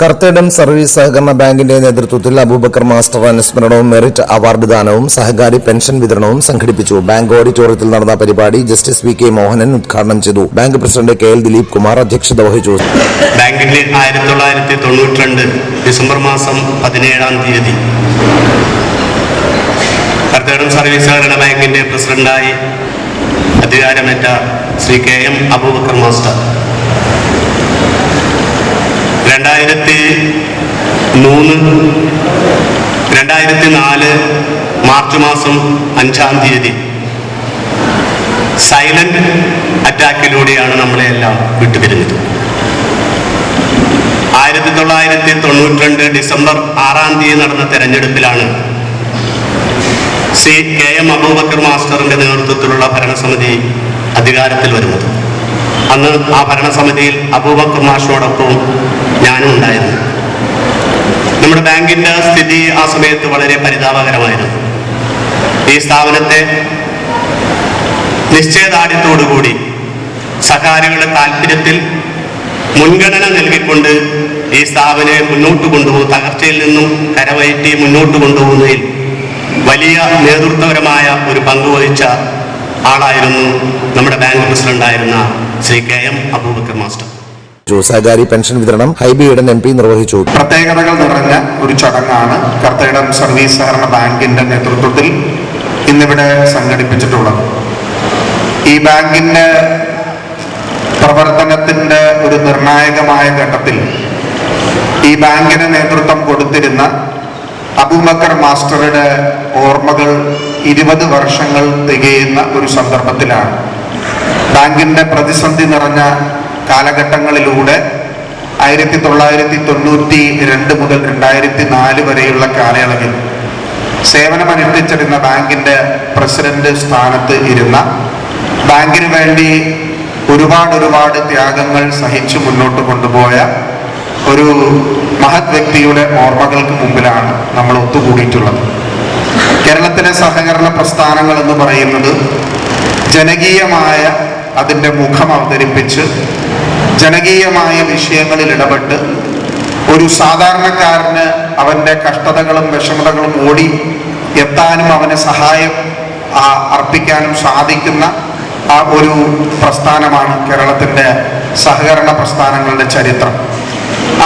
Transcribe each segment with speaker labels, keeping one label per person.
Speaker 1: Karthedam service സഹകരണ ബാങ്കിന്റെ നേതൃത്വത്തിൽ അബൂബക്കർ മാസ്റ്റർ അനുസ്മരണവും മെറിറ്റ് അവാർഡ് ദാനവും സഹകാരി പെൻഷൻ വിതരണവും സംഘടിപ്പിച്ചു. ബാങ്ക് ഓഡിറ്റോറിയത്തിൽ നടന്ന പരിപാടി ജസ്റ്റിസ് വി കെ മോഹനൻ ഉദ്ഘാടനം ചെയ്തു. Bank president K L Dileep Kumar അധ്യക്ഷത വഹിച്ചു.
Speaker 2: ബാങ്കിന്റെ ആയിരത്തി തൊള്ളായിരത്തി തൊണ്ണൂറ്റി രണ്ട് ഡിസംബർ മാസം പതിനേഴാം തീയതി കർത്തേടം സർവീസ് സഹകരണ ബാങ്കിന്റെ പ്രസിഡന്റായി അധികാരമേറ്റ Sri K M Aboobacker master. രണ്ടായിരത്തി മൂന്ന് രണ്ടായിരത്തി നാല് മാർച്ച് മാസം അഞ്ചാം തീയതി. സൈലന്റ് അറ്റാക്കിലൂടെയാണ് നമ്മളെ എല്ലാം വിട്ടുപിരിഞ്ഞത്. ആയിരത്തി തൊള്ളായിരത്തി തൊണ്ണൂറ്റി രണ്ട് ഡിസംബർ ആറാം തീയതി നടന്ന തെരഞ്ഞെടുപ്പിലാണ് സി കെ എം അബൂബക്കർ മാസ്റ്ററിന്റെ നേതൃത്വത്തിലുള്ള ഭരണസമിതി അധികാരത്തിൽ വരുന്നത്. അന്ന് ആ ഭരണസമിതിയിൽ അബൂബക്കർ മാഷോടൊപ്പവും ഞാനും ഉണ്ടായിരുന്നു. നമ്മുടെ ബാങ്കിന്റെ സ്ഥിതി ആ സമയത്ത് വളരെ പരിതാപകരമായിരുന്നു. ഈ സ്ഥാപനത്തെ നിശ്ചയദാർഢ്യത്തോടുകൂടി സഹകാരികളുടെ താല്പര്യത്തിൽ മുൻഗണന നൽകിക്കൊണ്ട് ഈ സ്ഥാപനയെ മുന്നോട്ട് കൊണ്ടുപോകും തകർച്ചയിൽ നിന്നും കരവയറ്റി മുന്നോട്ട് കൊണ്ടുപോകുന്നതിൽ വലിയ നേതൃത്വപരമായ ഒരു പങ്ക് വഹിച്ച ആളായിരുന്നു നമ്മുടെ ബാങ്ക് പ്രസിഡന്റായിരുന്ന Sri K M Aboobacker master.
Speaker 1: ജോസാചാരി pension വിതരണം ഹൈബിയുടെ എം പി നിർവഹിച്ചു.
Speaker 3: പ്രത്യേകതകൾ നിറഞ്ഞ ഒരു ചടങ്ങാണ് കർത്തയിടം സർവീസ് സഹകരണ ബാങ്കിന്റെ നേതൃത്വത്തിൽ ഇന്നിവിടെ സംഘടിപ്പിച്ചിട്ടുള്ളത്. ഈ ബാങ്കിന്റെ പ്രവർത്തനത്തിന്റെ ഒരു നിർണായകമായ ഘട്ടത്തിൽ ഈ ബാങ്കിന് നേതൃത്വം കൊടുത്തിരുന്ന അബൂബക്കർ മാസ്റ്ററുടെ ഓർമ്മകൾ ഇരുപത് വർഷങ്ങൾ തികയുന്ന ഒരു സന്ദർഭത്തിലാണ്. ബാങ്കിന്റെ പ്രതിസന്ധി നിറഞ്ഞ കാലഘട്ടങ്ങളിലൂടെ ആയിരത്തി തൊള്ളായിരത്തി തൊണ്ണൂറ്റി രണ്ട് മുതൽ രണ്ടായിരത്തി നാല് വരെയുള്ള കാലയളവിൽ സേവനമനുഷ്ഠിച്ചിരുന്ന ബാങ്കിന്റെ പ്രസിഡന്റ് സ്ഥാനത്ത് ഇരുന്ന ബാങ്കിന് വേണ്ടി ഒരുപാട് ഒരുപാട് ത്യാഗങ്ങൾ സഹിച്ചു മുന്നോട്ട് കൊണ്ടുപോയ ഒരു മഹത് വ്യക്തിയുടെ ഓർമ്മകൾക്ക് മുമ്പിലാണ് നമ്മൾ ഒത്തുകൂടിയിട്ടുള്ളത്. കേരളത്തിലെ സഹകരണ പ്രസ്ഥാനങ്ങൾ എന്ന് പറയുന്നത് ജനകീയമായ അതിന്റെ മുഖം അവതരിപ്പിച്ച് ജനകീയമായ വിഷയങ്ങളിൽ ഇടപെട്ട് ഒരു സാധാരണക്കാരന് അവന്റെ കഷ്ടതകളും വിഷമതകളും ഓടി എത്താനും അവന് സഹായം അർപ്പിക്കാനും സാധിക്കുന്ന ആ ഒരു പ്രസ്ഥാനമാണ് കേരളത്തിന്റെ സഹകരണ പ്രസ്ഥാനങ്ങളുടെ ചരിത്രം.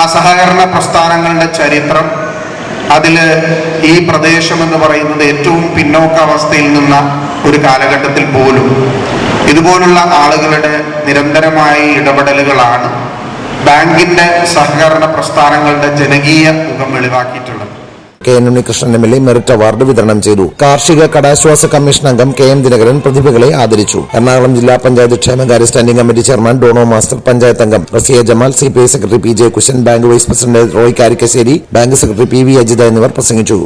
Speaker 3: ആ സഹകരണ പ്രസ്ഥാനങ്ങളുടെ ചരിത്രം അതിൽ ഈ പ്രദേശം എന്ന് പറയുന്നത് ഏറ്റവും പിന്നോക്കാവസ്ഥയിൽ നിന്ന ഒരു കാലഘട്ടത്തിൽ പോലും ഇതുപോലുള്ള ആളുകളുടെ നിരന്തരമായ ഇടപെടലുകളാണ് ബാങ്കിന്റെ സഹകരണ പ്രസ്ഥാനങ്ങളുടെ ജനകീയ മുഖം വെളിവാക്കിയിട്ടുള്ളത്.
Speaker 1: K N Unnikrishnan M L A merit award വിതരണം ചെയ്തു. കാർഷിക കടാശ്വാസ കമ്മീഷൻ അംഗം കെ എം ദിനകരൻ പ്രതിഭകളെ ആദരിച്ചു. എറണാകുളം ജില്ലാ പഞ്ചായത്ത് ക്ഷേമകാര്യ standing committee chairman Dono master panchayat അംഗം Raziya Jamal C P I secretary P J Kushan bank vice president Roy Karikkassery bank secretary P V Ajitha എന്നിവർ പ്രസംഗിച്ചു.